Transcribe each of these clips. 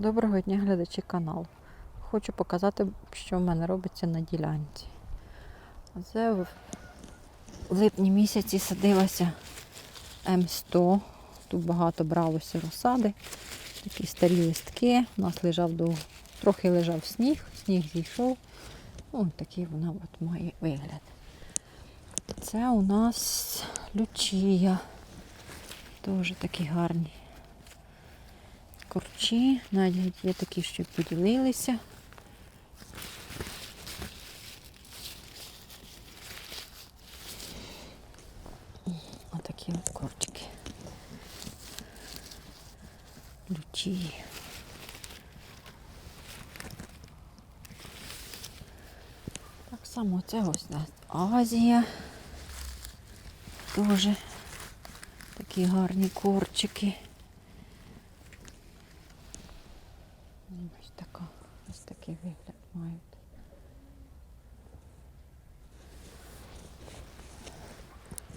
Доброго дня, глядачі каналу. Хочу показати, що в мене робиться на ділянці. Це в липні місяці садилася М100. Тут багато бралося розсади, такі старі листки. У нас лежав довго. Трохи лежав сніг, сніг зійшов. Ось такий вона от має вигляд. Це у нас лючія. Теж такі гарні корчі. Навіть є такі, що поділилися. Отакі от корчики. Лючі. Так само це ось нас Азія. Теж такі гарні корчики. Ось така, ось такий вигляд мають.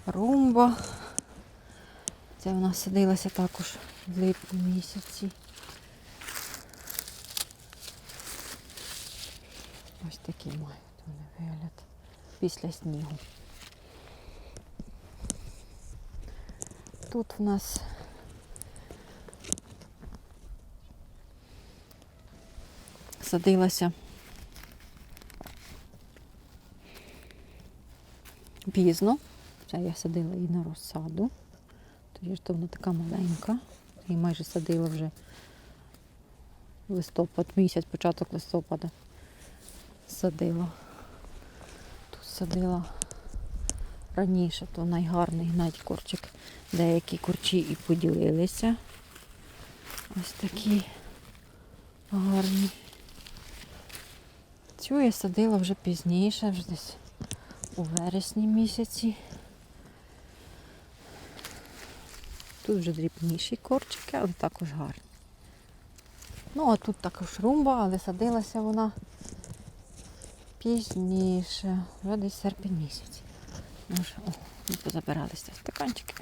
Румба. Це в нас садилася також в липні місяці. Ось такий мають вони вигляд після снігу. Тут в нас садилася пізно. Це я садила її на розсаду. Тоді ж то вона така маленька. Її майже садила вже листопад, місяць, початок листопада. Садила. Тут садила раніше, то найгарний навіть корчик. Деякі корчі і поділилися. Ось такі гарні. Цю я садила вже пізніше, вже десь у вересні місяці. Тут вже дрібніші корчики, але також гарні. Ну, а тут також румба, але садилася вона пізніше, вже десь серпень місяць. Може, о, ми позабиралися стаканчики,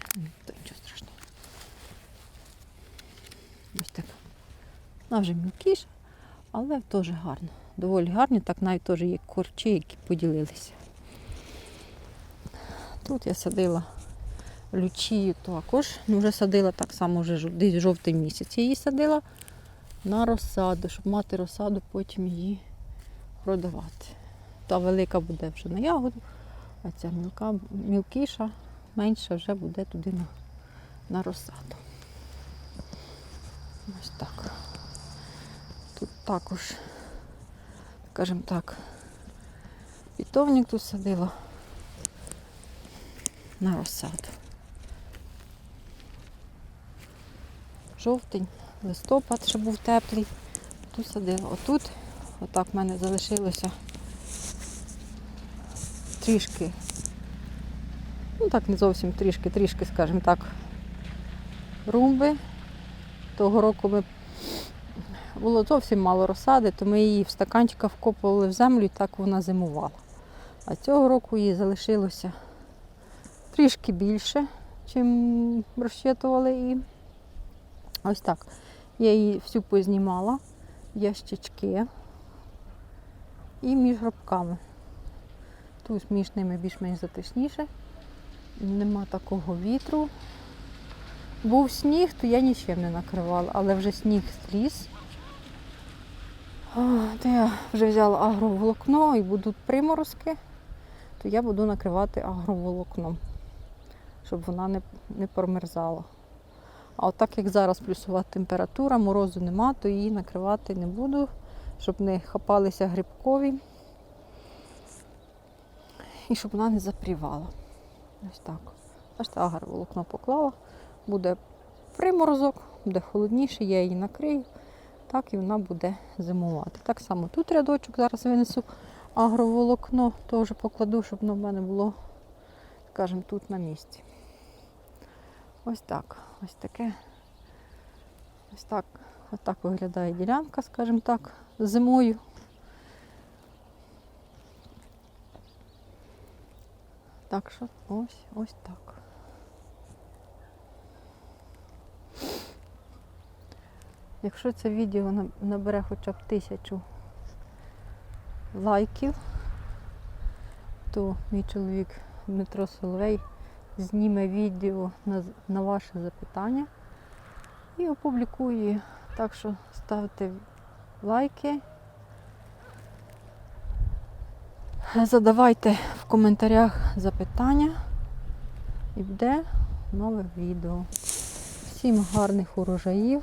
то нічого страшного. Ось так. Вона вже мілкіша, але теж гарно. Доволі гарні, так навіть теж є корчі, які поділилися. Тут я садила лючію також. Ну, вже садила так само вже десь жовтий місяць. Її садила на розсаду, щоб мати розсаду, потім її продавати. Та велика буде вже на ягоду, а ця мілка, мілкіша, менша вже буде туди на, на розсаду. Ось так. Тут також, скажімо так, питомник тут садила на розсаду. Жовтень, листопад, ще був теплий. Тут садила. Отут, отак в мене залишилося трішки, ну так не зовсім трішки, трішки, скажімо так, румби. Того року ми було зовсім мало розсади, то ми її в стаканчиках вкопували в землю і так вона зимувала. А цього року їй залишилося трішки більше, чим розчитували. І ось так. Я її всю познімала, ящички і між гробками. Тут між ними більш-менш затишніше. Нема такого вітру. Був сніг, то я нічим не накривала, але вже сніг зліз. То я вже взяла агроволокно і будуть приморозки, то я буду накривати агроволокном, щоб вона не, не промерзала. А от так як зараз плюсова температура, морозу нема, то її накривати не буду, щоб не хапалися грибкові і щоб вона не запрівала. Ось так. Бачите, агроволокно поклала, буде приморозок, буде холодніше, я її накрию, так і вона буде зимувати. Так само тут рядочок, зараз винесу агроволокно, теж покладу, щоб воно в мене було, скажімо, тут на місці. Ось так. Ось таке. Ось так. Ось так виглядає ділянка, скажімо так, зимою. Так що ось ось так. Якщо це відео набере хоча б тисячу лайків, то мій чоловік Дмитро Соловей зніме відео на, на ваше запитання і опублікує. Так що ставте лайки. Задавайте в коментарях запитання і буде нове відео. Всім гарних урожаїв.